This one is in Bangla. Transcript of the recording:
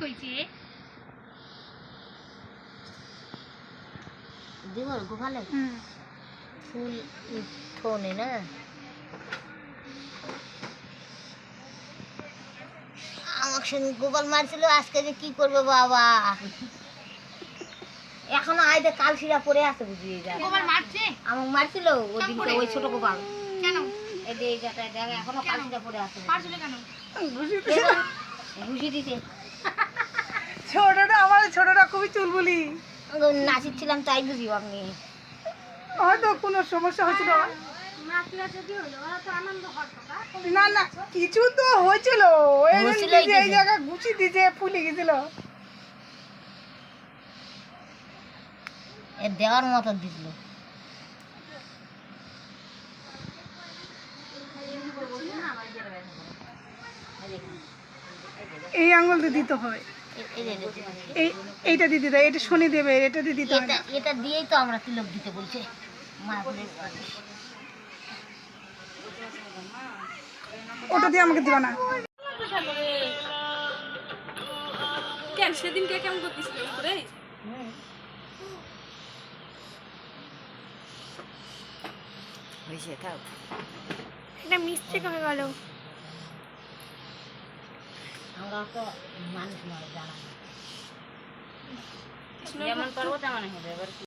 হয়েছে দিব গোপালে ফুল থনে না? আমার সঙ্গে গোপাল মারছিল আজকে যে কি করবে বাবা? এখনও আইতে কাল শিরা পরে আছে বুঝিয়ে গোপাল মারছে? আমাকে মারছিল ওদিনকে ওই ছোট গোপাল। কেন? এই যে জায়গা এখনও কাল শিরা পরে আছে। মারছিল কেন? ঘুষি দিতে ছোটটা আমার ছোটটা খুবই চুলবুলি। নাচিছিলাম তাই বুঝি আপনি। হয়তো কোনো সমস্যা হয়েছিল। না না কিছু তো হয়েছিল। এই। জায়গা গুছি দিতে ফুলে গেছিল। এ দেওয়ার মতো দিছিল এই আঙুল দিতে হয় এইটা দিয়ে দিতে এটা শনি দেবে এটা দিয়ে দিতে হয় এটা দিয়েই তো আমরা তিলক দিতে বলছে। ওটা দিয়ে আমাকে দিবা না। কেন সেদিনকে কেমন করতেছিল রে হয়েছে থাক এটা মিস্টেক হয়ে গেল আমরা তো মানুষ নয় জানা না। যেমন পারব তেমন হবে এবার কি-